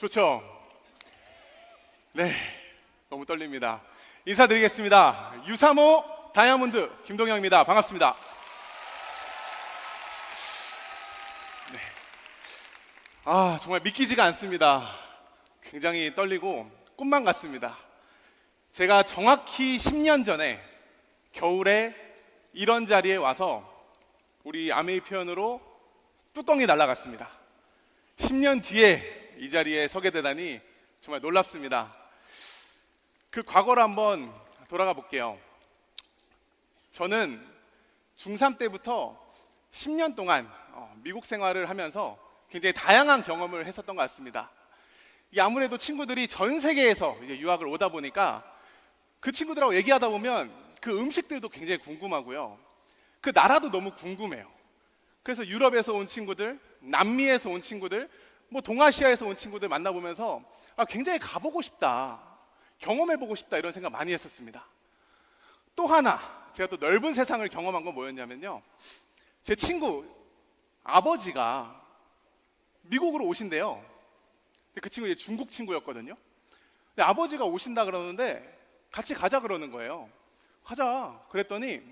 좋죠? 네, 너무 떨립니다. 인사드리겠습니다. 유사모 다이아몬드 김동영입니다. 반갑습니다. 네. 아, 정말 믿기지가 않습니다. 굉장히 떨리고 꿈만 같습니다. 제가 정확히 10년 전에 겨울에 이런 자리에 와서 우리 아메이 표현으로 뚜껑이 날아갔습니다. 10년 뒤에 이 자리에 서게 되다니 정말 놀랍습니다. 그 과거를 한번 돌아가 볼게요. 저는 중3 때부터 10년 동안 어, 미국 생활을 하면서 굉장히 다양한 경험을 했었던 것 같습니다. 이 아무래도 친구들이 전 세계에서 유학을 오다 보니까 그 친구들하고 얘기하다 보면 그 음식들도 굉장히 궁금하고요. 그 나라도 너무 궁금해요. 그래서 유럽에서 온 친구들, 남미에서 온 친구들, 뭐 동아시아에서 온 친구들 만나보면서 아, 굉장히 가보고 싶다, 경험해보고 싶다 이런 생각 많이 했었습니다. 또 하나 제가 또 넓은 세상을 경험한 건 뭐였냐면요. 제 친구 아버지가 미국으로 오신대요. 그 친구 이제 중국 친구였거든요. 근데 아버지가 오신다 그러는데 같이 가자 그러는 거예요. 가자. 그랬더니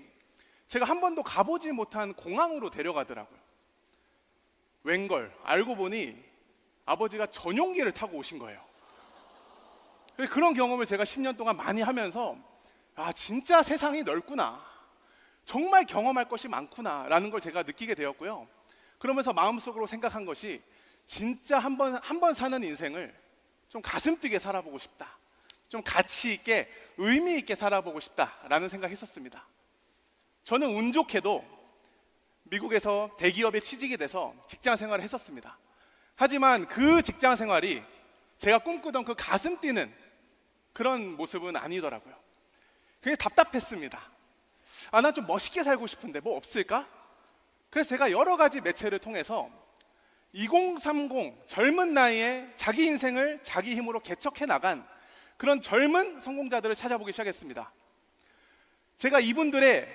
제가 한 번도 가보지 못한 공항으로 데려가더라고요. 웬걸 알고 보니 아버지가 전용기를 타고 오신 거예요. 그런 경험을 제가 10년 동안 많이 하면서 아 진짜 세상이 넓구나. 정말 경험할 것이 많구나라는 걸 제가 느끼게 되었고요. 그러면서 마음속으로 생각한 것이 진짜 한번 한 번 사는 인생을 좀 가슴 뛰게 살아보고 싶다. 좀 가치 있게 의미 있게 살아보고 싶다라는 생각했었습니다. 저는 운 좋게도 미국에서 대기업에 취직이 돼서 직장 생활을 했었습니다. 하지만 그 직장 생활이 제가 꿈꾸던 그 가슴 뛰는 그런 모습은 아니더라고요. 굉장히 답답했습니다. 아, 난 좀 멋있게 살고 싶은데 뭐 없을까? 그래서 제가 여러 가지 매체를 통해서 2030 젊은 나이에 자기 인생을 자기 힘으로 개척해 나간 그런 젊은 성공자들을 찾아보기 시작했습니다. 제가 이분들의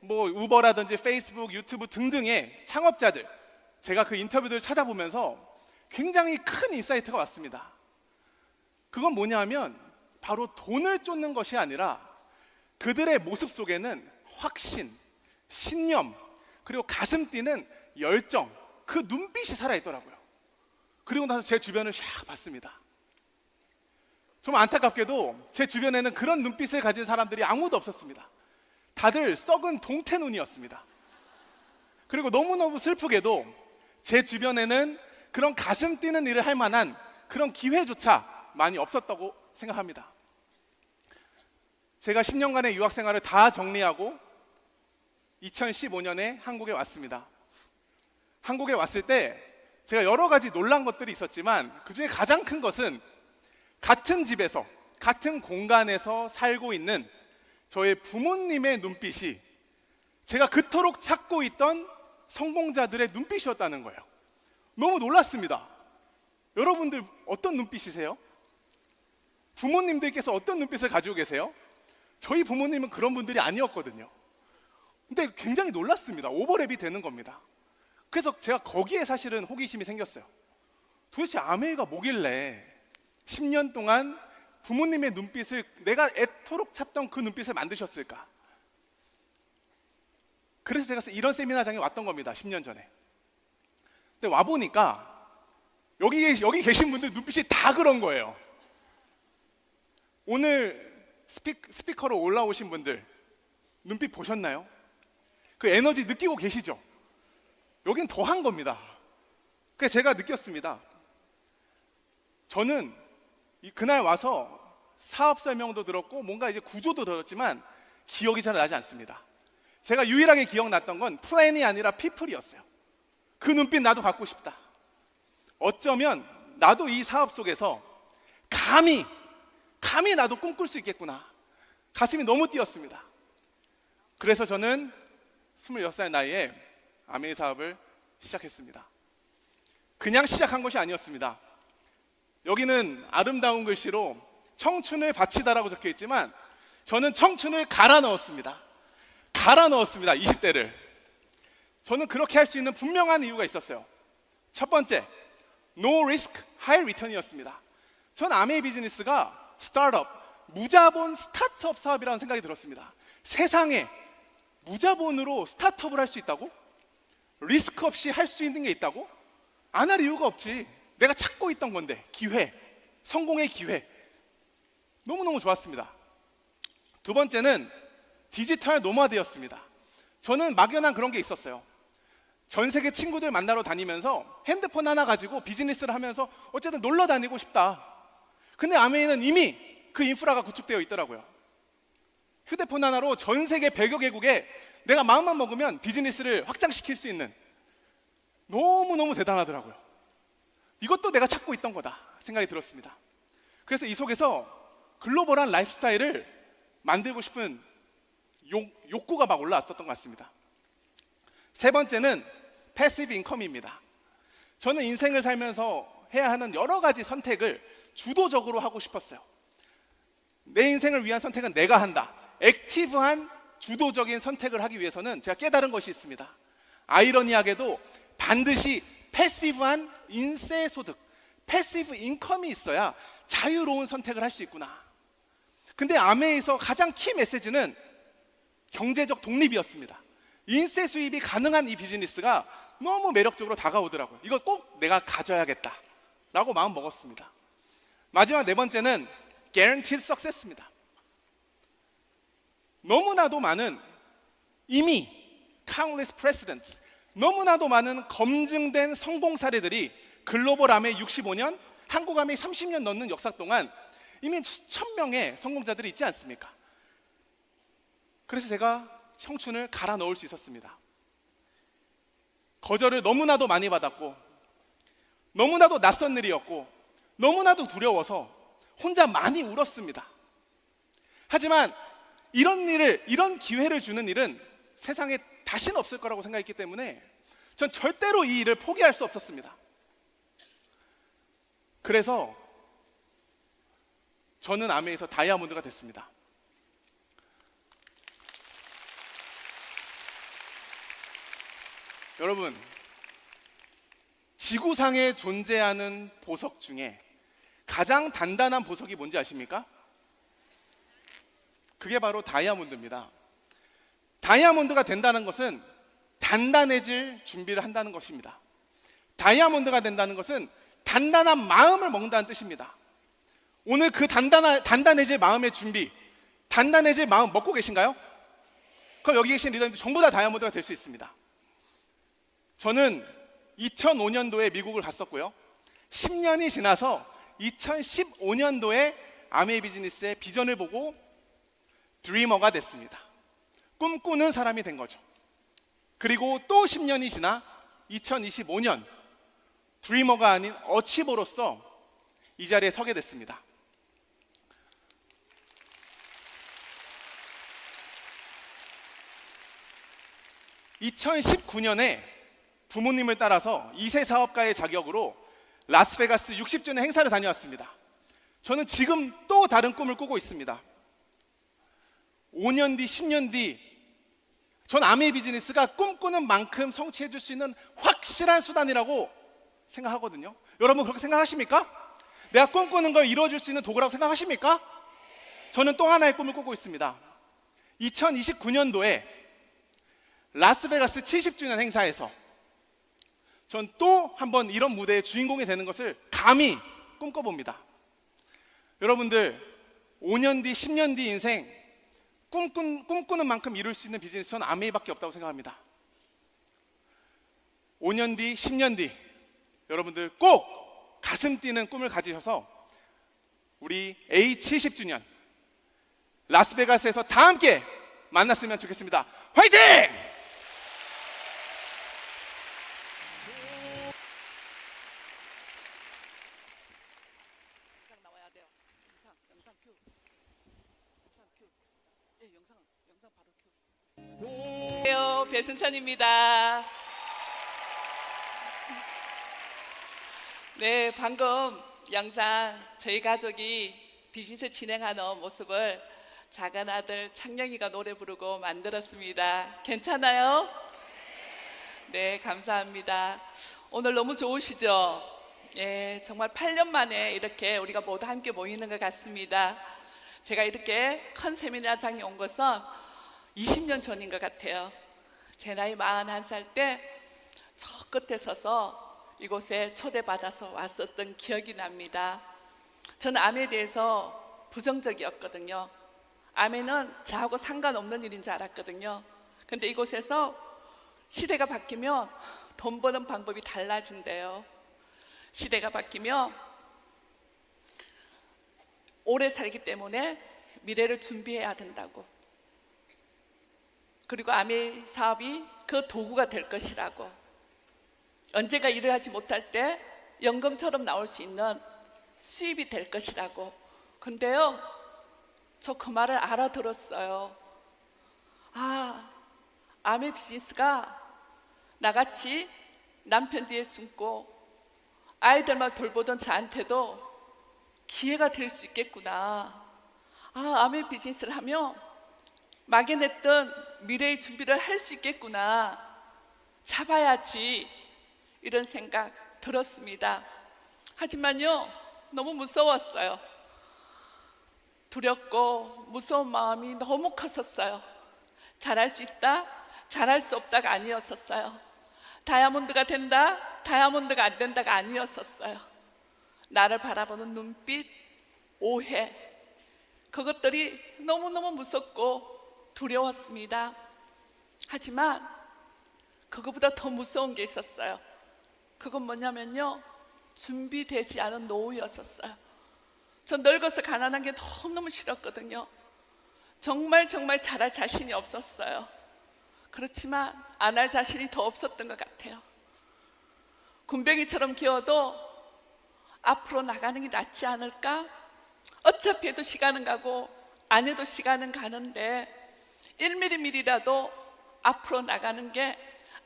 뭐 우버라든지 페이스북, 유튜브 등등의 창업자들 제가 그 인터뷰들을 찾아보면서 굉장히 큰 인사이트가 왔습니다. 그건 뭐냐면 바로 돈을 쫓는 것이 아니라 그들의 모습 속에는 확신, 신념, 그리고 가슴 뛰는 열정, 그 눈빛이 살아있더라고요. 그리고 나서 제 주변을 샥 봤습니다. 좀 안타깝게도 제 주변에는 그런 눈빛을 가진 사람들이 아무도 없었습니다. 다들 썩은 동태 눈이었습니다. 그리고 너무너무 슬프게도 제 주변에는 그런 가슴 뛰는 일을 할 만한 그런 기회조차 많이 없었다고 생각합니다. 제가 10년간의 유학 생활을 다 정리하고 2015년에 한국에 왔습니다. 한국에 왔을 때 제가 여러 가지 놀란 것들이 있었지만 그 중에 가장 큰 것은 같은 집에서, 같은 공간에서 살고 있는 저의 부모님의 눈빛이 제가 그토록 찾고 있던 성공자들의 눈빛이었다는 거예요. 너무 놀랐습니다. 여러분들 어떤 눈빛이세요? 부모님들께서 어떤 눈빛을 가지고 계세요? 저희 부모님은 그런 분들이 아니었거든요. 근데 굉장히 놀랐습니다. 오버랩이 되는 겁니다. 그래서 제가 거기에 사실은 호기심이 생겼어요. 도대체 아메이가 뭐길래 10년 동안 부모님의 눈빛을 내가 애토록 찾던 그 눈빛을 만드셨을까? 그래서 제가 이런 세미나장에 왔던 겁니다. 10년 전에. 근데 와 보니까 여기 여기 계신 분들 눈빛이 다 그런 거예요. 오늘 스피, 스피커로 올라오신 분들 눈빛 보셨나요? 그 에너지 느끼고 계시죠? 여긴 더한 겁니다. 그래서 제가 느꼈습니다. 저는 이- 그날 와서 사업 설명도 들었고 뭔가 이제 구조도 들었지만 기억이 잘 나지 않습니다. 제가 유일하게 기억났던 건 플랜이 아니라 피플이었어요. 그 눈빛 나도 갖고 싶다. 어쩌면 나도 이 사업 속에서 감히 감히 나도 꿈꿀 수 있겠구나. 가슴이 너무 뛰었습니다. 그래서 저는 26살 나이에 아메이 사업을 시작했습니다. 그냥 시작한 것이 아니었습니다. 여기는 아름다운 글씨로 청춘을 바치다라고 적혀 있지만 저는 청춘을 갈아 넣었습니다. 갈아 넣었습니다. 20대를. 저는 그렇게 할 수 있는 분명한 이유가 있었어요. 첫 번째, no risk, 하이 리턴이었습니다. 전 아메이 비즈니스가 스타트업, 무자본 스타트업 사업이라는 생각이 들었습니다. 세상에 무자본으로 스타트업을 할 수 있다고? 리스크 없이 할 수 있는 게 있다고? 안 할 이유가 없지. 내가 찾고 있던 건데 기회, 성공의 기회. 너무너무 좋았습니다. 두 번째는 디지털 노마드였습니다. 저는 막연한 그런 게 있었어요. 전 세계 친구들 만나러 다니면서 핸드폰 하나 가지고 비즈니스를 하면서 어쨌든 놀러 다니고 싶다. 근데 아메이는 이미 그 인프라가 구축되어 있더라고요. 휴대폰 하나로 전 세계 100여 개국에 내가 마음만 먹으면 비즈니스를 확장시킬 수 있는 너무너무 대단하더라고요. 이것도 내가 찾고 있던 거다 생각이 들었습니다. 그래서 이 속에서 글로벌한 라이프스타일을 만들고 싶은 욕, 욕구가 막 올라왔었던 것 같습니다. 세 번째는 패시브 인컴입니다. 저는 인생을 살면서 해야 하는 여러 가지 선택을 주도적으로 하고 싶었어요. 내 인생을 위한 선택은 내가 한다. 액티브한 주도적인 선택을 하기 위해서는 제가 깨달은 것이 있습니다. 아이러니하게도 반드시 패시브한 인세 소득, 패시브 인컴이 있어야 자유로운 선택을 할 수 있구나. 근데 아메에서 가장 키 메시지는 경제적 독립이었습니다. 인세 수입이 가능한 이 비즈니스가 너무 매력적으로 다가오더라고요. 이걸 꼭 내가 가져야겠다. 라고 마음 먹었습니다. 마지막 네 번째는 guaranteed success입니다. 너무나도 많은 이미 countless precedents, 너무나도 많은 검증된 성공 사례들이 글로벌 암의 65년, 한국 암의 30년 넘는 역사 동안 이미 수천 명의 성공자들이 있지 않습니까? 그래서 제가 청춘을 갈아 넣을 수 있었습니다. 거절을 너무나도 많이 받았고, 너무나도 낯선 일이었고, 너무나도 두려워서 혼자 많이 울었습니다. 하지만 이런 일을, 이런 기회를 주는 일은 세상에 다시는 없을 거라고 생각했기 때문에 전 절대로 이 일을 포기할 수 없었습니다. 그래서 저는 아메에서 다이아몬드가 됐습니다. 여러분, 지구상에 존재하는 보석 중에 가장 단단한 보석이 뭔지 아십니까? 그게 바로 다이아몬드입니다. 다이아몬드가 된다는 것은 단단해질 준비를 한다는 것입니다. 다이아몬드가 된다는 것은 단단한 마음을 먹는다는 뜻입니다. 오늘 그 단단한, 단단해질 마음의 준비, 단단해질 마음 먹고 계신가요? 그럼 여기 계신 리더님들 전부 다 다이아몬드가 될 수 있습니다. 저는 2005년도에 미국을 갔었고요. 10년이 지나서 2015년도에 아메이 비즈니스의 비전을 보고 드리머가 됐습니다. 꿈꾸는 사람이 된 거죠. 그리고 또 10년이 지나 2025년 드리머가 아닌 어치버로서 이 자리에 서게 됐습니다. (2019년에) 부모님을 따라서 2세 사업가의 자격으로 라스베가스 60주년 행사를 다녀왔습니다. 저는 지금 또 다른 꿈을 꾸고 있습니다. 5년 뒤, 10년 뒤, 전 아메이 비즈니스가 꿈꾸는 만큼 성취해 줄 수 있는 확실한 수단이라고 생각하거든요. 여러분 그렇게 생각하십니까? 내가 꿈꾸는 걸 이루어 줄 수 있는 도구라고 생각하십니까? 저는 또 하나의 꿈을 꾸고 있습니다. 2029년도에 라스베가스 70주년 행사에서 전 또 한번 이런 무대의 주인공이 되는 것을 감히 꿈꿔봅니다. 여러분들 5년 뒤, 10년 뒤 인생 꿈꾼, 꿈꾸는 만큼 이룰 수 있는 비즈니스 는 아메이밖에 없다고 생각합니다. 5년 뒤, 10년 뒤 여러분들 꼭 가슴 뛰는 꿈을 가지셔서 우리 A70주년 라스베가스에서 다 함께 만났으면 좋겠습니다. 화이팅! 배순찬입니다. 네, 방금 영상 저희 가족이 비즈니스 진행하는 모습을 작은 아들 창령이가 노래 부르고 만들었습니다. 괜찮아요? 네, 감사합니다. 오늘 너무 좋으시죠? 예, 정말 8년 만에 이렇게 우리가 모두 함께 모이는 것 같습니다. 제가 이렇게 큰 세미나장에 온 것은 20년 전인 것 같아요. 제 나이 41살 때 저 끝에 서서 이곳에 초대받아서 왔었던 기억이 납니다. 저는 암에 대해서 부정적이었거든요. 암에는 저하고 상관없는 일인 줄 알았거든요. 근데 이곳에서 시대가 바뀌면 돈 버는 방법이 달라진대요. 시대가 바뀌면 오래 살기 때문에 미래를 준비해야 된다고. 그리고 아메 사업이 그 도구가 될 것이라고. 언제가 일을 하지 못할 때 연금처럼 나올 수 있는 수입이 될 것이라고. 근데요, 저 그 말을 알아들었어요. 아, 아메 비즈니스가 나같이 남편 뒤에 숨고 아이들만 돌보던 저한테도 기회가 될 수 있겠구나. 아, 아메 비즈니스를 하면 막연했던 미래의 준비를 할 수 있겠구나. 잡아야지. 이런 생각 들었습니다. 하지만요, 너무 무서웠어요. 두렵고 무서운 마음이 너무 컸었어요. 잘할 수 있다, 잘할 수 없다가 아니었었어요. 다이아몬드가 된다, 다이아몬드가 안 된다가 아니었었어요. 나를 바라보는 눈빛, 오해, 그것들이 너무너무 무섭고 두려웠습니다. 하지만 그것보다 더 무서운 게 있었어요. 그건 뭐냐면요. 준비되지 않은 노후였었어요. 전 늙어서 가난한 게 너무너무 싫었거든요. 정말 정말 잘할 자신이 없었어요. 그렇지만 안 할 자신이 더 없었던 것 같아요. 군뱅이처럼 기어도 앞으로 나가는 게 낫지 않을까? 어차피 해도 시간은 가고 안 해도 시간은 가는데 1mm이라도 앞으로 나가는 게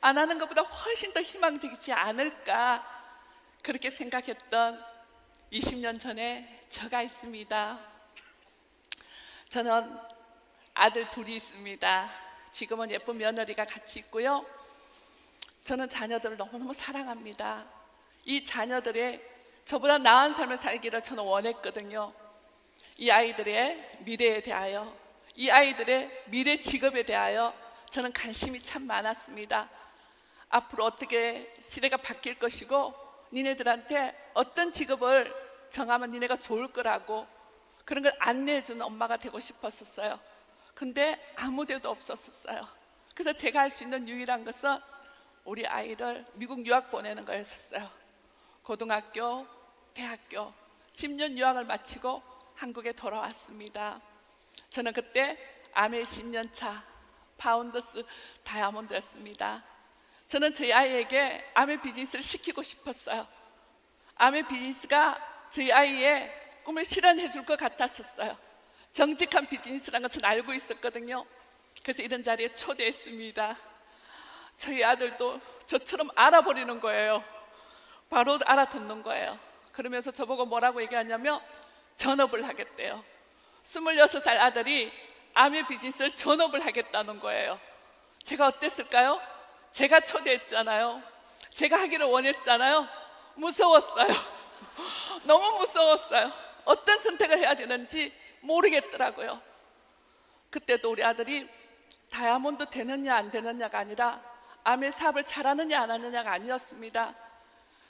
안 하는 것보다 훨씬 더 희망적이지 않을까 그렇게 생각했던 20년 전에 저가 있습니다. 저는 아들 둘이 있습니다. 지금은 예쁜 며느리가 같이 있고요. 저는 자녀들을 너무너무 사랑합니다. 이 자녀들의 저보다 나은 삶을 살기를 저는 원했거든요. 이 아이들의 미래에 대하여, 이 아이들의 미래 직업에 대하여 저는 관심이 참 많았습니다. 앞으로 어떻게 시대가 바뀔 것이고, 니네들한테 어떤 직업을 정하면 니네가 좋을 거라고 그런 걸 안내해 주는 엄마가 되고 싶었었어요. 근데 아무 데도 없었었어요. 그래서 제가 할 수 있는 유일한 것은 우리 아이를 미국 유학 보내는 거였었어요. 고등학교, 대학교 10년 유학을 마치고 한국에 돌아왔습니다. 저는 그때 아메 10년 차 파운더스 다이아몬드였습니다. 저는 저희 아이에게 아메 비즈니스를 시키고 싶었어요. 아메 비즈니스가 저희 아이의 꿈을 실현해 줄 것 같았었어요. 정직한 비즈니스라는 것은 알고 있었거든요. 그래서 이런 자리에 초대했습니다. 저희 아들도 저처럼 알아버리는 거예요. 바로 알아듣는 거예요. 그러면서 저보고 뭐라고 얘기하냐면 전업을 하겠대요. 26살 아들이 아메 비즈니스를 전업을 하겠다는 거예요. 제가 어땠을까요? 제가 초대했잖아요. 제가 하기를 원했잖아요. 무서웠어요. 너무 무서웠어요. 어떤 선택을 해야 되는지 모르겠더라고요. 그때도 우리 아들이 다이아몬드 되느냐 안 되느냐가 아니라 암의 사업을 잘하느냐 안 하느냐가 아니었습니다.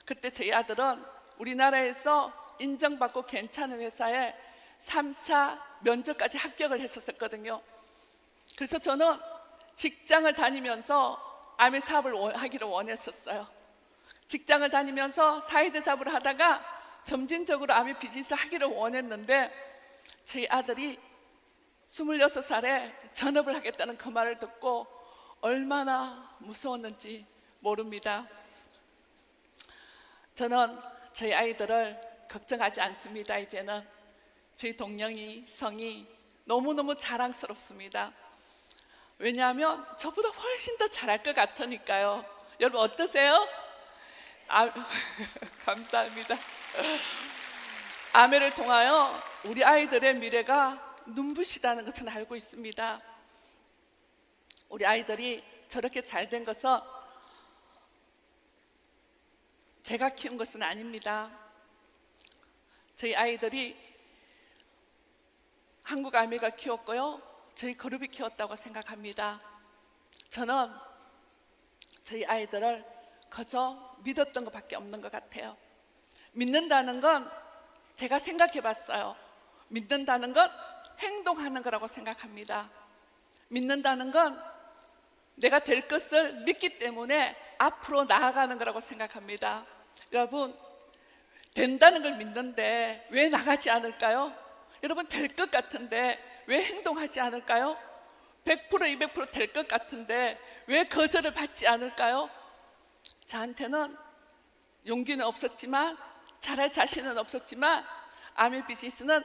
그때 저희 아들은 우리나라에서 인정받고 괜찮은 회사에 3차 면접까지 합격을 했었거든요. 그래서 저는 직장을 다니면서 암의 사업을 원- 하기를 원했었어요. 직장을 다니면서 사이드 잡을 하다가 점진적으로 암의 비즈니스 하기를 원했는데 제 아들이 26살에 전업을 하겠다는 그 말을 듣고 얼마나 무서웠는지 모릅니다. 저는 저희 아이들을 걱정하지 않습니다. 이제는 저희 동영이 성이 너무너무 자랑스럽습니다. 왜냐하면 저보다 훨씬 더 잘할 것 같으니까요. 여러분 어떠세요? 아, 감사합니다. 아메를 통하여 우리 아이들의 미래가 눈부시다는 것은 알고 있습니다. 우리 아이들이 저렇게 잘 된 것은 제가 키운 것은 아닙니다. 저희 아이들이 한국 아미가 키웠고요. 저희 그룹이 키웠다고 생각합니다. 저는 저희 아이들을 그저 믿었던 것밖에 없는 것 같아요. 믿는다는 건 제가 생각해 봤어요. 믿는다는 건 행동하는 거라고 생각합니다. 믿는다는 건 내가 될 것을 믿기 때문에 앞으로 나아가는 거라고 생각합니다. 여러분, 된다는 걸 믿는데 왜 나가지 않을까요? 여러분, 될 것 같은데 왜 행동하지 않을까요? 100% 200%될 것 같은데 왜 거절을 받지 않을까요? 저한테는 용기는 없었지만 잘할 자신은 없었지만 아메 비즈니스는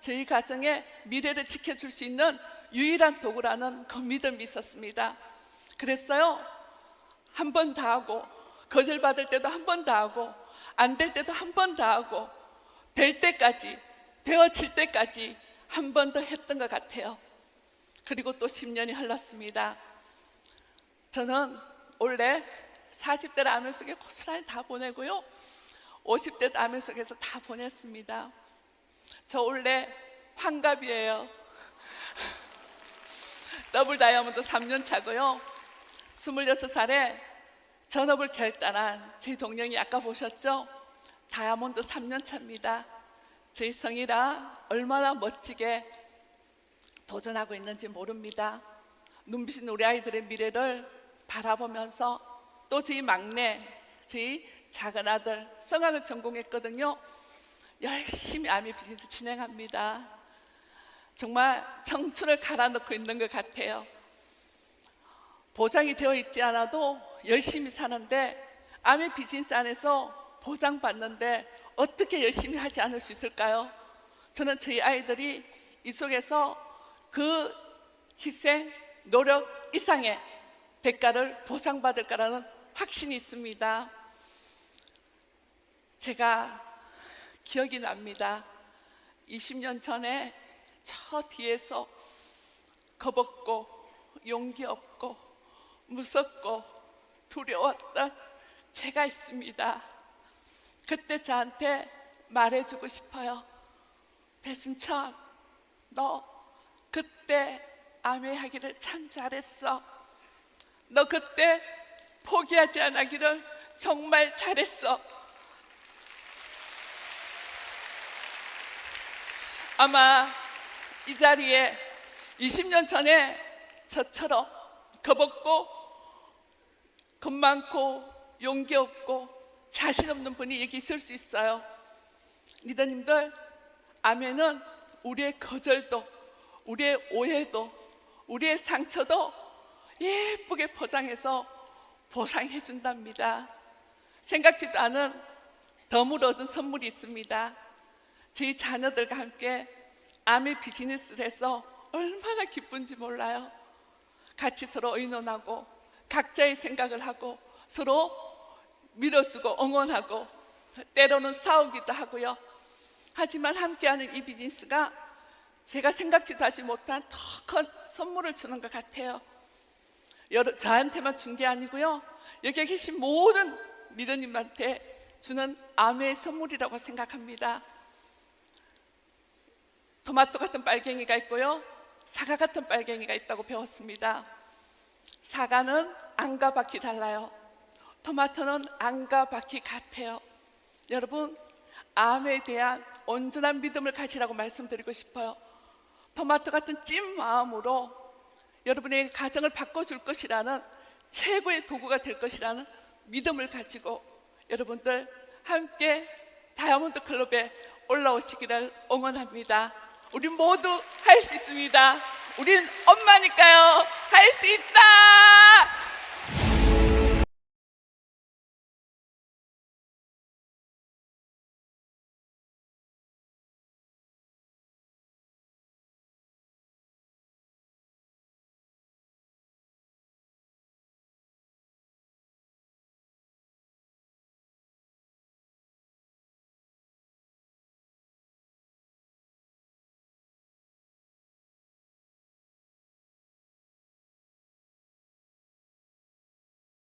저희 가정의 미래를 지켜줄 수 있는 유일한 도구라는 그 믿음이 있었습니다. 그랬어요. 한 번 다 하고 거절 받을 때도 한 번 다 하고 안 될 때도 한 번 다 하고 될 때까지 되어질 때까지 한 번 더 했던 것 같아요. 그리고 또 10년이 흘렀습니다. 저는 원래 40대 라면 속에 고스란히 다 보내고요. 50대 라면 속에서 다 보냈습니다. 저 원래 환갑이에요. 더블 다이아몬드 3년 차고요. 26살에 전업을 결단한 제 동령이 아까 보셨죠? 다이아몬드 3년 차입니다. 제 성이라 얼마나 멋지게 도전하고 있는지 모릅니다. 눈부신 우리 아이들의 미래를 바라보면서 또 저희 막내, 저희 작은 아들 성악을 전공했거든요. 열심히 아미 비즈니스 진행합니다. 정말 청춘을 갈아넣고 있는 것 같아요. 보장이 되어 있지 않아도 열심히 사는데 아미 비즈니스 안에서 보장받는데 어떻게 열심히 하지 않을 수 있을까요? 저는 저희 아이들이 이 속에서 그 희생, 노력 이상의 대가를 보상받을 거라는 확신이 있습니다. 제가 기억이 납니다. 20년 전에 저 뒤에서 겁없고 용기 없고 무섭고 두려웠던 제가 있습니다. 그때 저한테 말해주고 싶어요. 배순천, 너 그때 아메하기를 참 잘했어. 너 그때 포기하지 않기를 정말 잘했어. 아마 이 자리에 20년 전에 저처럼 겁없고 겁 많고 용기 없고 자신 없는 분이 여기 있을 수 있어요. 리더님들, 아멘은 우리의 거절도, 우리의 오해도, 우리의 상처도 예쁘게 포장해서 보상해 준답니다. 생각지도 않은 덤을 얻은 선물이 있습니다. 저희 자녀들과 함께 아메 비즈니스를 해서 얼마나 기쁜지 몰라요. 같이 서로 의논하고 각자의 생각을 하고 서로 밀어주고 응원하고 때로는 싸우기도 하고요. 하지만 함께하는 이 비즈니스가 제가 생각지도 하지 못한 더 큰 선물을 주는 것 같아요. 여러, 저한테만 준 게 아니고요. 여기 계신 모든 리더님한테 주는 아메의 선물이라고 생각합니다. 토마토 같은 빨갱이가 있고요. 사과 같은 빨갱이가 있다고 배웠습니다. 사과는 안과 바퀴 달라요. 토마토는 안과 바퀴 같아요. 여러분, 암에 대한 온전한 믿음을 가지라고 말씀드리고 싶어요. 토마토 같은 찐 마음으로 여러분의 가정을 바꿔줄 것이라는 최고의 도구가 될 것이라는 믿음을 가지고 여러분들 함께 다이아몬드 클럽에 올라오시기를 응원합니다. 우리 모두 할 수 있습니다. 우린 엄마니까요. 할 수 있다.